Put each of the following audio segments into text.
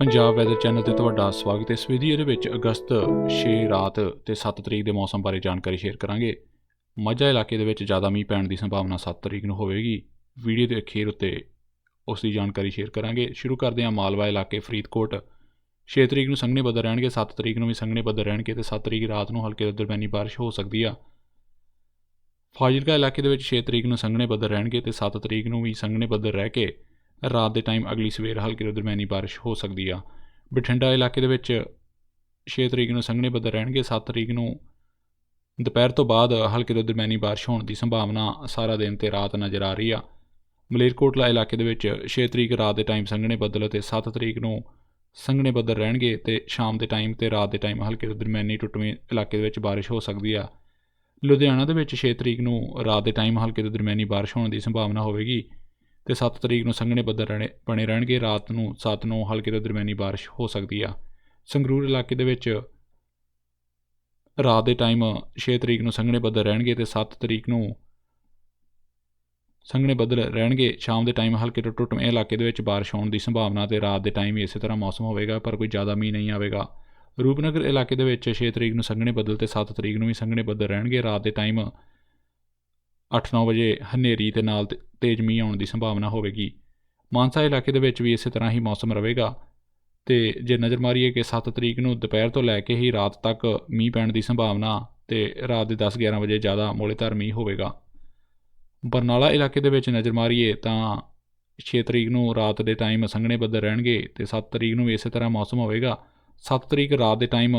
Punjab weather channel ਤੇ ਤੁਹਾਡਾ ਸਵਾਗਤ ਹੈ। ਇਸ ਵੀਡੀਓ ਦੇ ਵਿੱਚ ਅਗਸਤ 6 ਰਾਤ ਤੇ 7 ਤਰੀਕ ਦੇ ਮੌਸਮ ਬਾਰੇ ਜਾਣਕਾਰੀ ਸ਼ੇਅਰ ਕਰਾਂਗੇ। ਮਾਝਾ ਇਲਾਕੇ ਦੇ ਵਿੱਚ ਜ਼ਿਆਦਾ ਮੀਂਹ ਪੈਣ ਦੀ ਸੰਭਾਵਨਾ 7 ਤਰੀਕ ਨੂੰ ਹੋਵੇਗੀ। ਵੀਡੀਓ ਦੇ ਅਖੀਰ ਉੱਤੇ ਉਸ ਦੀ ਜਾਣਕਾਰੀ ਸ਼ੇਅਰ ਕਰਾਂਗੇ। ਸ਼ੁਰੂ ਕਰਦੇ ਹਾਂ ਮਾਲਵਾ ਇਲਾਕੇ ਫਰੀਦਕੋਟ। 6 ਤਰੀਕ ਨੂੰ ਸੰਘਣੇ ਬੱਦਲ ਰਹਿਣਗੇ 7 ਤਰੀਕ ਨੂੰ ਵੀ ਸੰਘਣੇ ਬੱਦਲ ਰਹਿਣਗੇ ਤੇ 7 ਤਰੀਕ ਰਾਤ ਨੂੰ ਹਲਕੇ ਤੋਂ ਦਰਮਿਆਨੀ ਬਾਰਿਸ਼ ਹੋ ਸਕਦੀ ਆ। ਫਾਜ਼ਿਲਕਾ ਇਲਾਕੇ ਦੇ ਵਿੱਚ 6 ਤਰੀਕ ਨੂੰ ਸੰਘਣੇ ਬੱਦਲ ਰਹਿਣਗੇ ਤੇ 7 ਤਰੀਕ ਨੂੰ ਵੀ ਸੰਘਣੇ ਬੱਦਲ ਰਹਿ ਕੇ ਰਾਤ ਦੇ ਟਾਈਮ ਅਗਲੀ ਸਵੇਰ ਹਲਕੀ ਤੋਂ ਦਰਮਿਆਨੀ ਬਾਰਿਸ਼ ਹੋ ਸਕਦੀ ਆ। ਬਠਿੰਡਾ ਇਲਾਕੇ ਦੇ ਵਿੱਚ 6 ਤਰੀਕ ਨੂੰ ਸੰਘਣੇ ਬੱਦਲ ਰਹਿਣਗੇ 7 ਤਰੀਕ ਨੂੰ ਦੁਪਹਿਰ ਤੋਂ ਬਾਅਦ ਹਲਕੀ ਤੋਂ ਦਰਮਿਆਨੀ ਬਾਰਿਸ਼ ਹੋਣ ਦੀ ਸੰਭਾਵਨਾ ਸਾਰਾ ਦਿਨ ਤੇ ਰਾਤ ਨਜ਼ਰ ਆ ਰਹੀ ਆ। ਮਲੇਰਕੋਟਲਾ ਇਲਾਕੇ ਦੇ ਵਿੱਚ 6 ਤਰੀਕ ਰਾਤ ਦੇ ਟਾਈਮ ਸੰਘਣੇ ਬੱਦਲ ਅਤੇ 7 ਤਰੀਕ ਨੂੰ ਸੰਘਣੇ ਬੱਦਲ ਰਹਿਣਗੇ ਤੇ ਸ਼ਾਮ ਦੇ ਟਾਈਮ ਤੇ ਰਾਤ ਦੇ ਟਾਈਮ ਹਲਕੇ ਤੋਂ ਦਰਮਿਆਨੀ ਟੁੱਟਵੇਂ ਇਲਾਕੇ ਦੇ ਵਿੱਚ ਬਾਰਿਸ਼ ਹੋ ਸਕਦੀ ਆ। ਲੁਧਿਆਣਾ ਦੇ ਵਿੱਚ 6 ਤਰੀਕ ਨੂੰ ਰਾਤ ਦੇ ਟਾਈਮ ਹਲਕੇ ਤੋਂ ਦਰਮਿਆਨੀ ਬਾਰਿਸ਼ ਹੋਣ ਦੀ ਸੰਭਾਵਨਾ ਹੋਵੇਗੀ। ਤੇ 7 ਤਰੀਕ ਨੂੰ ਸੰਘਣੇ ਬੱਦਲ ਰਹਿਣੇ, ਬਣੇ ਰਹਿਣਗੇ। ਰਾਤ ਨੂੰ 7 ਨੂੰ ਹਲਕੇ ਤੋਂ ਦਰਮਿਆਨੀ ਬਾਰਿਸ਼ ਹੋ ਸਕਦੀ ਆ। ਸੰਗਰੂਰ ਇਲਾਕੇ ਦੇ ਵਿੱਚ ਰਾਤ ਦੇ ਟਾਈਮ 6 ਤਰੀਕ ਨੂੰ ਸੰਘਣੇ ਬੱਦਲ ਰਹਿਣਗੇ ਤੇ 7 ਤਰੀਕ ਨੂੰ ਸੰਘਣੇ ਬੱਦਲ ਰਹਿਣਗੇ। ਸ਼ਾਮ ਦੇ ਟਾਈਮ ਹਲਕੇ ਤੋਂ ਟੁੱਟਵੇਂ ਇਲਾਕੇ ਦੇ ਵਿੱਚ ਬਾਰਿਸ਼ ਹੋਣ ਦੀ ਸੰਭਾਵਨਾ ਤੇ ਰਾਤ ਦੇ ਟਾਈਮ ਇਸੇ ਤਰ੍ਹਾਂ ਮੌਸਮ ਹੋਵੇਗਾ, ਪਰ ਕੋਈ ਜ਼ਿਆਦਾ ਮੀਂਹ ਨਹੀਂ ਆਵੇਗਾ। ਰੂਪਨਗਰ ਇਲਾਕੇ ਦੇ ਵਿੱਚ 6 ਤਰੀਕ ਨੂੰ ਸੰਘਣੇ ਬੱਦਲ ਤੇ 7 ਤਰੀਕ ਨੂੰ ਵੀ ਸੰਘਣੇ ਬੱਦਲ ਰਹਿਣਗੇ। ਰਾਤ ਦੇ ਟਾਈਮ 8-9 ਵਜੇ ਹਨੇਰੀ ਤੇ ਨਾਲ ਤੇਜ਼ ਮੀਂਹ ਆਉਣ ਦੀ ਸੰਭਾਵਨਾ ਹੋਵੇਗੀ। ਮਾਨਸਾ ਇਲਾਕੇ ਦੇ ਵਿੱਚ ਵੀ ਇਸੇ ਤਰ੍ਹਾਂ ਹੀ ਮੌਸਮ ਰਹੇਗਾ ਤੇ ਜੇ ਨਜ਼ਰ ਮਾਰੀਏ ਕਿ 7 ਤਰੀਕ ਨੂੰ ਦੁਪਹਿਰ ਤੋਂ ਲੈ ਕੇ ਹੀ ਰਾਤ ਤੱਕ ਮੀਂਹ ਪੈਣ ਦੀ ਸੰਭਾਵਨਾ ਤੇ ਰਾਤ ਦੇ 10-11 ਵਜੇ ਜ਼ਿਆਦਾ ਮੌਲੇਧਾਰ ਮੀਂਹ ਹੋਵੇਗਾ। ਬਰਨਾਲਾ ਇਲਾਕੇ ਦੇ ਵਿੱਚ ਨਜ਼ਰ ਮਾਰੀਏ ਤਾਂ 6 ਤਰੀਕ ਨੂੰ ਰਾਤ ਦੇ ਟਾਈਮ ਸੰਘਣੇ ਬੱਦਲ ਰਹਿਣਗੇ ਤੇ 7 ਤਰੀਕ ਨੂੰ ਵੀ ਇਸੇ ਤਰ੍ਹਾਂ ਮੌਸਮ ਹੋਵੇਗਾ। 7 ਤਰੀਕ ਰਾਤ ਦੇ ਟਾਈਮ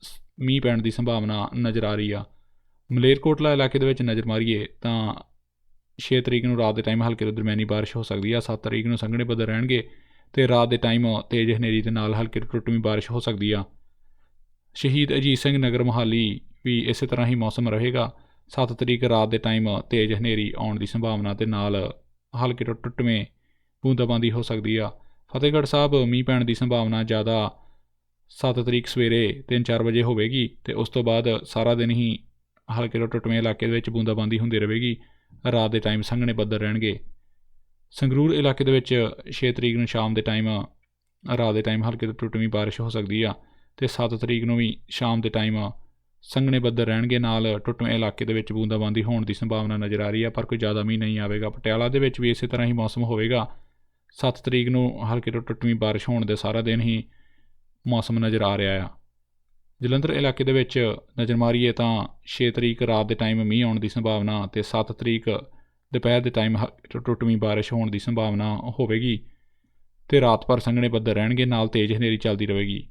ਸ- ਮੀਂਹ ਪੈਣ ਦੀ ਸੰਭਾਵਨਾ ਨਜ਼ਰ ਆ ਰਹੀ ਆ। ਮਲੇਰਕੋਟਲਾ ਇਲਾਕੇ ਦੇ ਵਿੱਚ ਨਜ਼ਰ ਮਾਰੀਏ ਤਾਂ 6 ਤਰੀਕ ਨੂੰ ਰਾਤ ਦੇ ਟਾਈਮ ਹਲਕੇ ਤੋਂ ਦਰਮਿਆਨੀ ਬਾਰਿਸ਼ ਹੋ ਸਕਦੀ ਆ 7 ਤਰੀਕ ਨੂੰ ਸੰਘਣੇ ਬੱਦਲ ਰਹਿਣਗੇ ਤੇ ਰਾਤ ਦੇ ਟਾਈਮ ਤੇਜ਼ ਹਨੇਰੀ ਦੇ ਨਾਲ ਹਲਕੀ ਤੋਂ ਟੁੱਟਵੀਂ ਬਾਰਿਸ਼ ਹੋ ਸਕਦੀ ਆ। ਸ਼ਹੀਦ ਅਜੀਤ ਸਿੰਘ ਨਗਰ ਮੋਹਾਲੀ ਵੀ ਇਸੇ ਤਰ੍ਹਾਂ ਹੀ ਮੌਸਮ ਰਹੇਗਾ। 7 ਤਰੀਕ ਰਾਤ ਦੇ ਟਾਈਮ ਤੇਜ਼ ਹਨੇਰੀ ਆਉਣ ਦੀ ਸੰਭਾਵਨਾ ਤੇ ਨਾਲ ਹਲਕੇ ਤੋਂ ਟੁੱਟਵੇਂ ਬੂੰਦਾਬਾਂਦੀ ਹੋ ਸਕਦੀ ਆ। ਫਤਿਹਗੜ੍ਹ ਸਾਹਿਬ, ਮੀਂਹ ਪੈਣ ਦੀ ਸੰਭਾਵਨਾ ਜ਼ਿਆਦਾ 7 ਤਰੀਕ ਸਵੇਰੇ 3-4 ਵਜੇ ਹੋਵੇਗੀ ਤੇ ਉਸ ਤੋਂ ਬਾਅਦ ਸਾਰਾ ਦਿਨ ਹੀ ਹਲਕੇ ਤੋਂ ਟੁੱਟਵੇਂ ਇਲਾਕੇ ਦੇ ਵਿੱਚ ਬੂੰਦਾਬਾਂਦੀ ਹੁੰਦੀ ਰਹੇਗੀ। ਰਾਤ ਦੇ ਟਾਈਮ ਸੰਘਣੇ ਬੱਦਲ ਰਹਿਣਗੇ। ਸੰਗਰੂਰ ਇਲਾਕੇ ਦੇ ਵਿੱਚ 6 ਤਰੀਕ ਨੂੰ ਸ਼ਾਮ ਦੇ ਟਾਈਮ ਰਾਤ ਦੇ ਟਾਈਮ ਹਲਕੇ ਤੋਂ ਟੁੱਟਵੀਂ ਬਾਰਿਸ਼ ਹੋ ਸਕਦੀ ਆ ਤੇ 7 ਤਰੀਕ ਨੂੰ ਵੀ ਸ਼ਾਮ ਦੇ ਟਾਈਮ ਸੰਘਣੇ ਬੱਦਲ ਰਹਿਣਗੇ। ਨਾਲ ਟੁੱਟਵੇਂ ਇਲਾਕੇ ਦੇ ਵਿੱਚ ਬੂੰਦਾਬਾਂਦੀ ਹੋਣ ਦੀ ਸੰਭਾਵਨਾ ਨਜ਼ਰ ਆ ਰਹੀ ਆ, ਪਰ ਕੋਈ ਜ਼ਿਆਦਾ ਮੀਂਹ ਨਹੀਂ ਆਵੇਗਾ। ਪਟਿਆਲਾ ਦੇ ਵਿੱਚ ਵੀ ਇਸੇ ਤਰ੍ਹਾਂ ਹੀ ਮੌਸਮ ਹੋਵੇਗਾ। 7 ਤਰੀਕ ਨੂੰ ਹਲਕੇ ਤੋਂ ਟੁੱਟਵੀਂ ਬਾਰਿਸ਼ ਹੋਣ ਦੇ ਸਾਰਾ ਦਿਨ ਹੀ ਮੌਸਮ ਨਜ਼ਰ ਆ ਰਿਹਾ ਆ। ਜਲੰਧਰ ਇਲਾਕੇ ਦੇ ਵਿੱਚ ਨਜ਼ਰ ਮਾਰੀਏ ਤਾਂ 6 ਤਰੀਕ ਰਾਤ ਦੇ ਟਾਈਮ ਮੀਂਹ ਆਉਣ ਦੀ ਸੰਭਾਵਨਾ ਤੇ 7 ਤਰੀਕ ਦੁਪਹਿਰ ਦੇ ਟਾਈਮ ਹਲਕੀ ਟੁੱਟਵੀਂ ਬਾਰਿਸ਼ ਹੋਣ ਦੀ ਸੰਭਾਵਨਾ ਹੋਵੇਗੀ ਤੇ ਰਾਤ ਭਰ ਸੰਘਣੇ ਬੱਦਲ ਰਹਿਣਗੇ, ਨਾਲ ਤੇਜ਼ ਹਨੇਰੀ ਚੱਲਦੀ ਰਹੇਗੀ।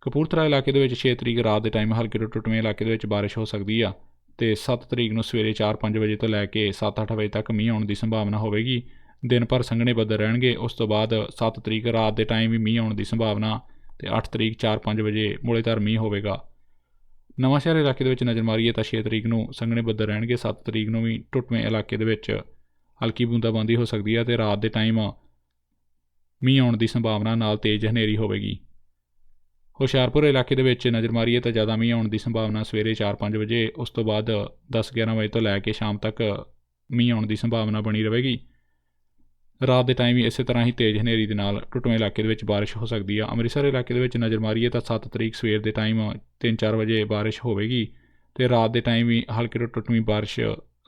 ਕਪੂਰਥਲਾ ਇਲਾਕੇ ਦੇ ਵਿੱਚ 6 ਤਰੀਕ ਰਾਤ ਦੇ ਟਾਈਮ ਹਲਕੇ ਤੋਂ ਟੁੱਟਵੇਂ ਇਲਾਕੇ ਦੇ ਵਿੱਚ ਬਾਰਿਸ਼ ਹੋ ਸਕਦੀ ਆ ਤੇ 7 ਤਰੀਕ ਨੂੰ ਸਵੇਰੇ 4-5 ਵਜੇ ਤੋਂ ਲੈ ਕੇ 7-8 ਵਜੇ ਤੱਕ ਮੀਂਹ ਆਉਣ ਦੀ ਸੰਭਾਵਨਾ ਹੋਵੇਗੀ। ਦਿਨ ਭਰ ਸੰਘਣੇ ਬੱਦਲ ਰਹਿਣਗੇ, ਉਸ ਤੋਂ ਬਾਅਦ 7 ਤਰੀਕ ਰਾਤ ਦੇ ਟਾਈਮ ਵੀ ਮੀਂਹ ਆਉਣ ਦੀ ਸੰਭਾਵਨਾ ਤੇ 8 ਤਰੀਕ 4-5 ਵਜੇ ਮੂਲੇਧਾਰ ਮੀਂਹ ਹੋਵੇਗਾ। ਨਵਾਂਸ਼ਹਿਰ ਇਲਾਕੇ ਦੇ ਵਿੱਚ ਨਜ਼ਰ ਮਾਰੀਏ ਤਾਂ 6 ਤਰੀਕ ਨੂੰ ਸੰਘਣੇ ਬੱਦਲ ਰਹਿਣਗੇ 7 ਤਰੀਕ ਨੂੰ ਵੀ ਟੁੱਟਵੇਂ ਇਲਾਕੇ ਦੇ ਵਿੱਚ ਹਲਕੀ ਬੂੰਦਾਬਾਂਦੀ ਹੋ ਸਕਦੀ ਹੈ ਤੇ ਰਾਤ ਦੇ ਟਾਈਮ ਮੀਂਹ ਆਉਣ ਦੀ ਸੰਭਾਵਨਾ ਨਾਲ ਤੇਜ਼ ਹਨੇਰੀ ਹੋਵੇਗੀ। ਹੁਸ਼ਿਆਰਪੁਰ ਇਲਾਕੇ ਦੇ ਵਿੱਚ ਨਜ਼ਰ ਮਾਰੀਏ ਤਾਂ ਜ਼ਿਆਦਾ ਮੀਂਹ ਆਉਣ ਦੀ ਸੰਭਾਵਨਾ ਸਵੇਰੇ 4-5 ਵਜੇ, ਉਸ ਤੋਂ ਬਾਅਦ 10-11 ਵਜੇ ਤੋਂ ਲੈ ਕੇ ਸ਼ਾਮ ਤੱਕ ਮੀਂਹ ਆਉਣ ਦੀ ਸੰਭਾਵਨਾ ਬਣੀ ਰਹੇਗੀ। ਰਾਤ ਦੇ ਟਾਈਮ ਵੀ ਇਸੇ ਤਰ੍ਹਾਂ ਹੀ ਤੇਜ਼ ਹਨੇਰੀ ਦੇ ਨਾਲ ਟੁੱਟਵੇਂ ਇਲਾਕੇ ਦੇ ਵਿੱਚ ਬਾਰਿਸ਼ ਹੋ ਸਕਦੀ ਆ। ਅੰਮ੍ਰਿਤਸਰ ਇਲਾਕੇ ਦੇ ਵਿੱਚ ਨਜ਼ਰ ਮਾਰੀਏ ਤਾਂ 7 ਤਰੀਕ ਸਵੇਰ ਦੇ ਟਾਈਮ 3-4 ਵਜੇ ਬਾਰਿਸ਼ ਹੋਵੇਗੀ ਤੇ ਰਾਤ ਦੇ ਟਾਈਮ ਵੀ ਹਲਕੀ ਤੋਂ ਟੁੱਟਵੀਂ ਬਾਰਿਸ਼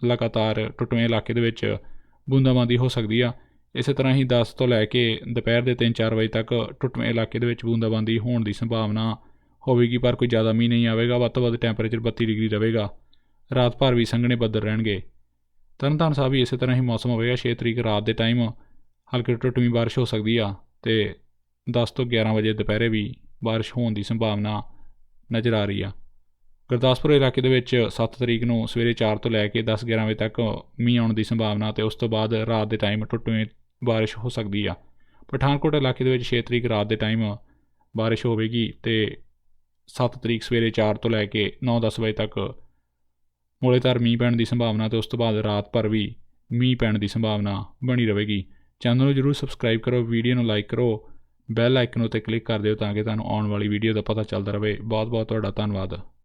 ਲਗਾਤਾਰ ਟੁੱਟਵੇਂ ਇਲਾਕੇ ਦੇ ਵਿੱਚ ਬੂੰਦਾਬਾਂਦੀ ਹੋ ਸਕਦੀ ਆ। ਇਸੇ ਤਰ੍ਹਾਂ ਹੀ 10 ਤੋਂ ਲੈ ਕੇ ਦੁਪਹਿਰ ਦੇ 3-4 ਵਜੇ ਤੱਕ ਟੁੱਟਵੇਂ ਇਲਾਕੇ ਦੇ ਵਿੱਚ ਬੂੰਦਾਬਾਂਦੀ ਹੋਣ ਦੀ ਸੰਭਾਵਨਾ ਹੋਵੇਗੀ, ਪਰ ਕੋਈ ਜ਼ਿਆਦਾ ਮੀਂਹ ਨਹੀਂ ਆਵੇਗਾ, ਵੱਧ ਤੋਂ ਵੱਧ ਟੈਂਪਰੇਚਰ 32 ਡਿਗਰੀ ਰਹੇਗਾ। ਰਾਤ ਭਰ ਵੀ ਸੰਘਣੇ ਬੱਦਲ ਰਹਿਣਗੇ। ਤਰਨਤਾਰਨ ਸਾਹਿਬ ਵੀ ਇਸੇ ਤਰ੍ਹਾਂ ਹੀ ਮੌਸਮ ਹੋਵੇਗਾ 6 ਤਰੀਕ ਰਾਤ ਦੇ ਟਾਈਮ ਹਲਕੀ ਟੁੱਟਵੀਂ ਬਾਰਿਸ਼ ਹੋ ਸਕਦੀ ਆ ਤੇ 10 ਤੋਂ 11 ਵਜੇ ਦੁਪਹਿਰੇ ਵੀ ਬਾਰਿਸ਼ ਹੋਣ ਦੀ ਸੰਭਾਵਨਾ ਨਜ਼ਰ ਆ ਰਹੀ ਆ। ਗੁਰਦਾਸਪੁਰ ਇਲਾਕੇ ਦੇ ਵਿੱਚ 7 ਤਰੀਕ ਨੂੰ ਸਵੇਰੇ 4 ਤੋਂ ਲੈ ਕੇ 10-11 ਵਜੇ ਤੱਕ ਮੀਂਹ ਆਉਣ ਦੀ ਸੰਭਾਵਨਾ ਤੇ ਉਸ ਤੋਂ ਬਾਅਦ ਰਾਤ ਦੇ ਟਾਈਮ ਟੁੱਟਵੀਂ ਬਾਰਿਸ਼ ਹੋ ਸਕਦੀ ਆ। ਪਠਾਨਕੋਟ ਇਲਾਕੇ ਦੇ ਵਿੱਚ 6 ਤਰੀਕ ਰਾਤ ਦੇ ਟਾਈਮ ਬਾਰਿਸ਼ ਹੋਵੇਗੀ ਤੇ 7 ਤਰੀਕ ਸਵੇਰੇ 4 ਤੋਂ ਲੈ ਕੇ 9-10 ਵਜੇ ਤੱਕ ਮੂਲੇਧਾਰ ਮੀਂਹ ਪੈਣ ਦੀ ਸੰਭਾਵਨਾ ਤੇ ਉਸ ਤੋਂ ਬਾਅਦ ਰਾਤ ਭਰ ਵੀ ਮੀਂਹ ਪੈਣ ਦੀ ਸੰਭਾਵਨਾ ਬਣੀ ਰਹੇਗੀ। ਚੈਨਲ ਨੂੰ ਜਰੂਰ ਸਬਸਕ੍ਰਾਈਬ ਕਰੋ ਵੀਡੀਓ ਨੂੰ ਲਾਈਕ ਕਰੋ ਬੈਲ ਆਈਕਨ ਉੱਤੇ ਕਲਿੱਕ ਕਰ ਦਿਓ ਤਾਂ ਕਿ ਤੁਹਾਨੂੰ ਆਉਣ ਵਾਲੀ ਵੀਡੀਓ ਦਾ ਪਤਾ ਚੱਲਦਾ ਰਹੇ। ਬਹੁਤ ਬਹੁਤ ਤੁਹਾਡਾ ਧੰਨਵਾਦ।